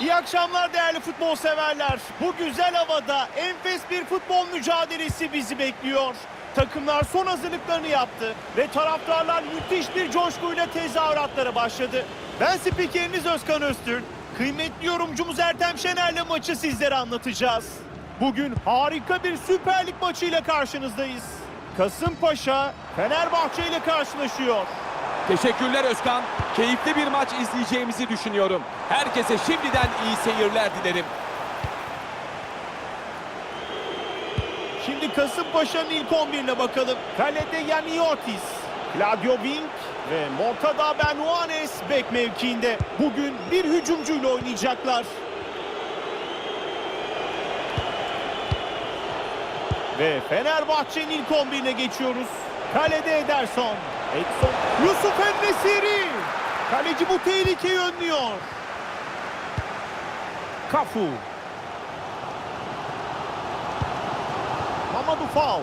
İyi akşamlar değerli futbol severler. Bu güzel havada enfes bir futbol mücadelesi bizi bekliyor. Takımlar son hazırlıklarını yaptı ve taraftarlar müthiş bir coşkuyla tezahüratlara başladı. Ben spikeriniz Özkan Öztürk. Kıymetli yorumcumuz Ertem Şener'le maçı sizlere anlatacağız. Bugün harika bir Süper Lig maçıyla karşınızdayız. Kasımpaşa Fenerbahçe ile karşılaşıyor. Teşekkürler Özkan. Keyifli bir maç izleyeceğimizi düşünüyorum. Herkese şimdiden iyi seyirler dilerim. Şimdi Kasımpaşa'nın ilk 11'ine bakalım. Kalede Yaniotis, Claudio Wink ve Mortada Benuanes bek mevkiinde. Bugün bir hücumcuyla oynayacaklar. Ve Fenerbahçe'nin ilk 11'ine geçiyoruz. Kalede Ederson, Edson, Yusuf Ennesiri. Kaleci bu tehlikeyi önlüyor. Kafu. Mamadou Fall.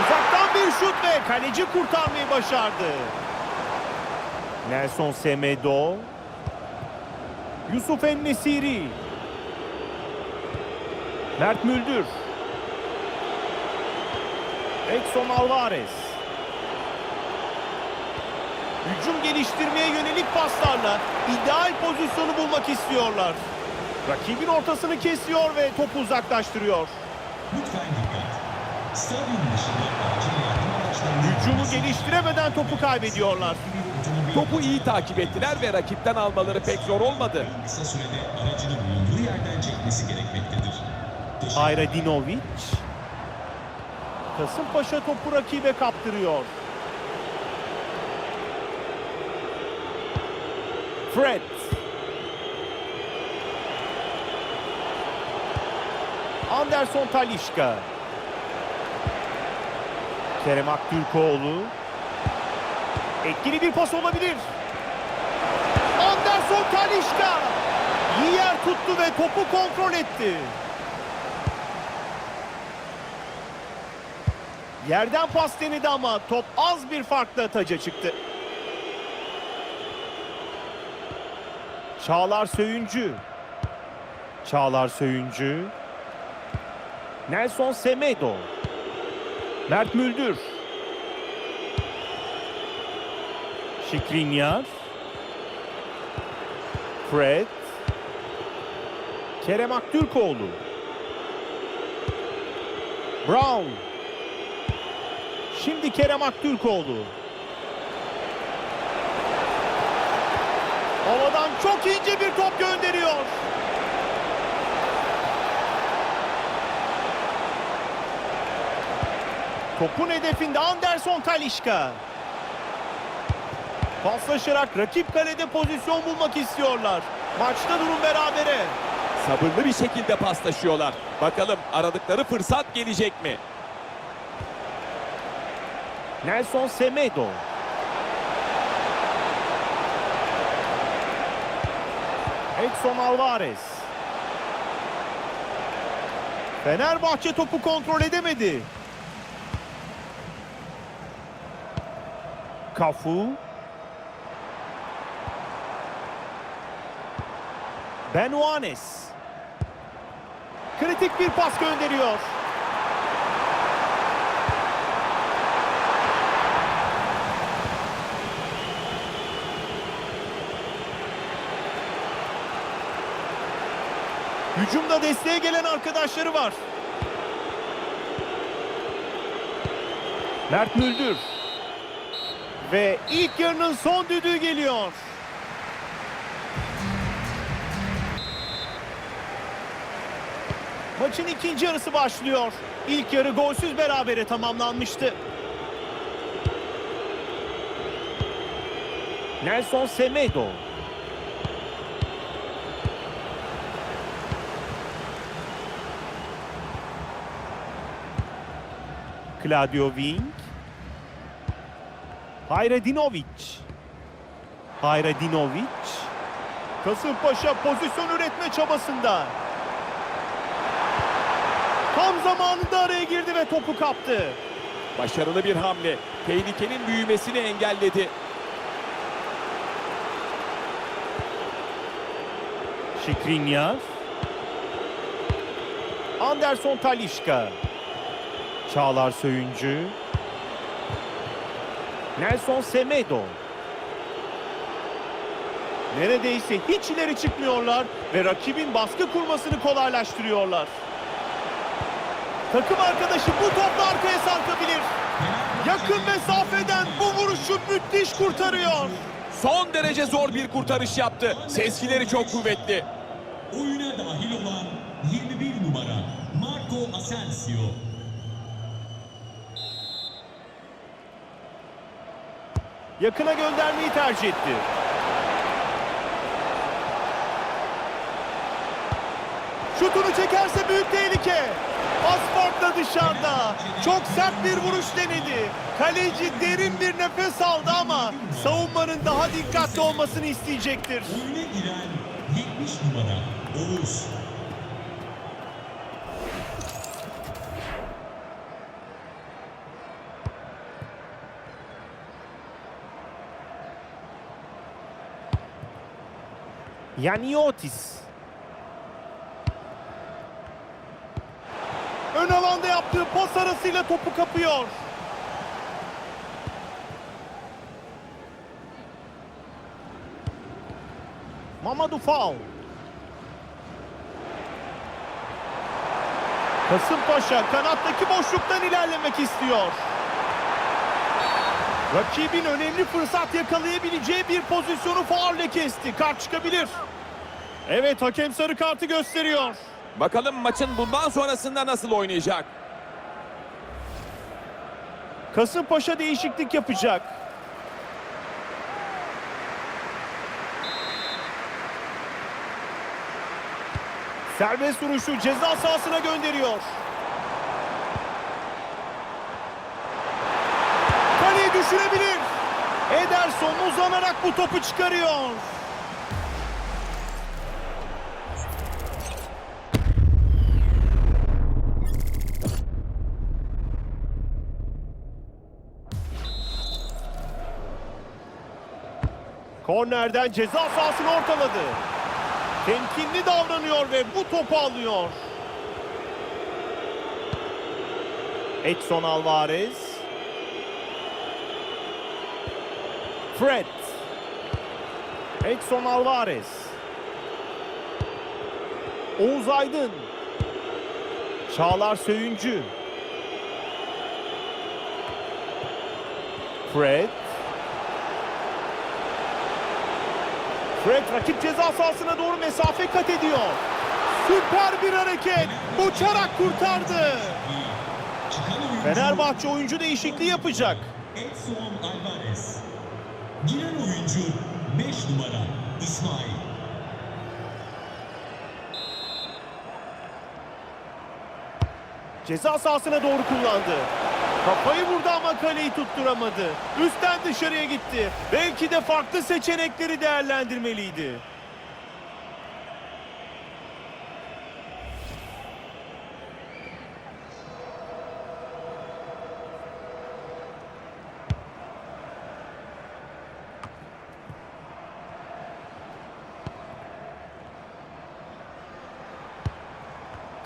Uzaktan bir şut ve kaleci kurtarmayı başardı. Nelson Semedo. Yusuf Ennesiri. Mert Müldür. Edson Alvarez. Hücum geliştirmeye yönelik paslarla ideal pozisyonu bulmak istiyorlar. Rakibin ortasını kesiyor ve topu uzaklaştırıyor. Lütfen dikkat. Stadyum dışında acil yardım araçlarının Hücumu geliştiremeden topu kaybediyorlar. Topu iyi takip ettiler ve rakipten almaları pek zor olmadı. kısa sürede aracını bulunduğu yerden çekmesi gerekmektedir. Teşekkür Hayradinovic. Kasımpaşa topu rakibe kaptırıyor. Fred. Anderson Talişka. Kerem Aktürkoğlu. Etkili bir pas olabilir. Anderson Talişka. İyi tuttu ve topu kontrol etti. Yerden pas denedi ama top az bir farkla taca çıktı. Çağlar Söyüncü. Çağlar Söyüncü. Nelson Semedo. Mert Müldür. Şikrinyar. Fred. Kerem Aktürkoğlu. Brown. Şimdi Kerem Aktürkoğlu. Havadan çok ince bir top gönderiyor. Topun hedefinde Anderson Talişka. Paslaşarak rakip kalede pozisyon bulmak istiyorlar. Maçta durum berabere. Sabırlı bir şekilde paslaşıyorlar. Bakalım aradıkları fırsat gelecek mi? Nelson Semedo. Edson Alvarez. Fenerbahçe topu kontrol edemedi. Kafu. Benuanes. Kritik bir pas gönderiyor. Hücumda desteğe gelen arkadaşları var. Mert Müldür. Ve ilk yarının son düdüğü geliyor. Maçın ikinci yarısı başlıyor. İlk yarı golsüz berabere tamamlanmıştı. Nelson Semedo. Claudio Wing. Hayredinovic. Hayredinovic. Kasımpaşa pozisyon üretme çabasında. Tam zamanında araya girdi ve topu kaptı. Başarılı bir hamle. Tehlikenin büyümesini engelledi. Şikrinyar. Anderson Talişka. Çağlar Söyüncü. Nelson Semedo. Neredeyse hiç ileri çıkmıyorlar ve rakibin baskı kurmasını kolaylaştırıyorlar. Takım arkadaşı bu topla arkaya sarkabilir. Yakın mesafeden bu vuruşu müthiş kurtarıyor. Son derece zor bir kurtarış yaptı. Sezgileri çok kuvvetli. Oyuna dahil olan 21 numara Marco Asensio. Yakına göndermeyi tercih etti. Şutunu çekerse büyük tehlike. Asfaltla dışarıda. Çok sert bir vuruş denedi. Kaleci derin bir nefes aldı ama savunmanın daha dikkatli olmasını isteyecektir. Oyuna giren 70 numara Oğuz. Yaniotis. Ön alanda yaptığı pas arasıyla topu kapıyor. Mamadou Fall. Kasımpaşa kanattaki boşluktan ilerlemek istiyor. Rakibin önemli fırsat yakalayabileceği bir pozisyonu faulle kesti. Kart çıkabilir. Evet hakem sarı kartı gösteriyor. Bakalım maçın bundan sonrasında nasıl oynayacak? Kasımpaşa değişiklik yapacak. Serbest vuruşu ceza sahasına gönderiyor. Kaleyi düşürebilir. Ederson uzanarak bu topu çıkarıyor. Kornerden ceza sahasını ortaladı. Temkinli davranıyor ve bu topu alıyor. Edson Alvarez. Fred. Edson Alvarez. Oğuz Aydın. Çağlar Söyüncü. Fred. Fred rakip ceza sahasına doğru mesafe kat ediyor. Süper bir hareket. Uçarak kurtardı. Fenerbahçe oyuncu değişikliği yapacak. Giren oyuncu 5 numara İsmail. Ceza sahasına doğru kullandı. Kafayı vurdu ama kaleyi tutturamadı. Üstten dışarıya gitti. Belki de farklı seçenekleri değerlendirmeliydi.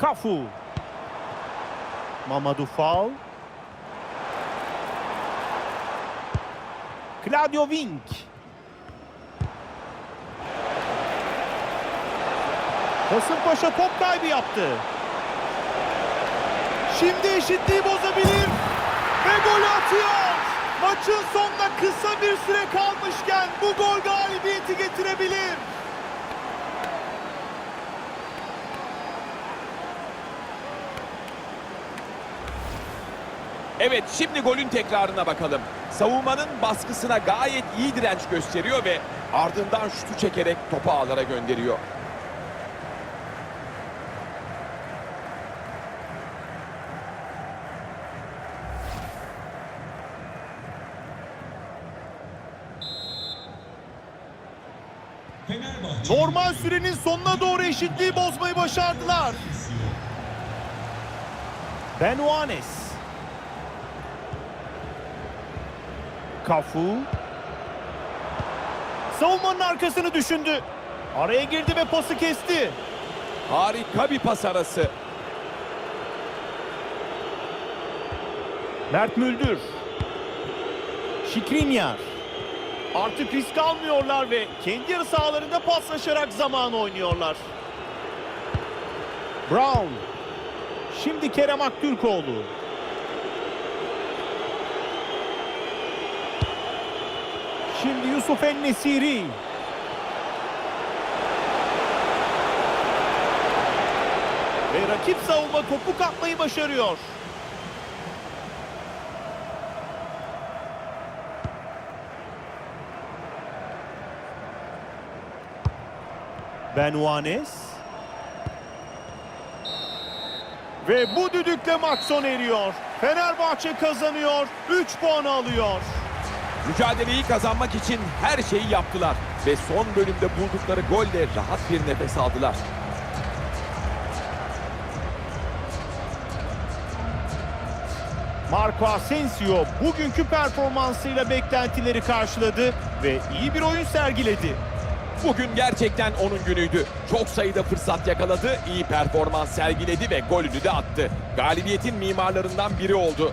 Cafu. Mamadou Fall. Claudio Vink. Kasımpaşa top kaybı yaptı. Şimdi eşitliği bozabilir. Ve golü atıyor. Maçın sonuna kısa bir süre kalmışken bu gol galibiyeti getirebilir. Evet şimdi golün tekrarına bakalım. Savunmanın baskısına gayet iyi direnç gösteriyor ve ardından şutu çekerek topu ağlara gönderiyor. Normal sürenin sonuna doğru eşitliği bozmayı başardılar. Benuanes. Cafu. Savunmanın arkasını düşündü. Araya girdi ve pası kesti. Harika bir pas arası. Mert Müldür. Şikrinyar. Artık risk almıyorlar ve kendi yarı sahalarında paslaşarak zaman oynuyorlar. Brown. Şimdi Kerem Aktürkoğlu. Şimdi Yusuf En-Nesiri. Ve rakip savunma topu kapmayı başarıyor. Ben Juanes. Ve bu düdükle maç sona eriyor. Fenerbahçe kazanıyor, 3 puan alıyor. Mücadeleyi kazanmak için her şeyi yaptılar. Ve son bölümde buldukları golle rahat bir nefes aldılar. Marco Asensio bugünkü performansıyla beklentileri karşıladı ve iyi bir oyun sergiledi. Bugün gerçekten onun günüydü. Çok sayıda fırsat yakaladı, iyi performans sergiledi ve golünü de attı. Galibiyetin mimarlarından biri oldu.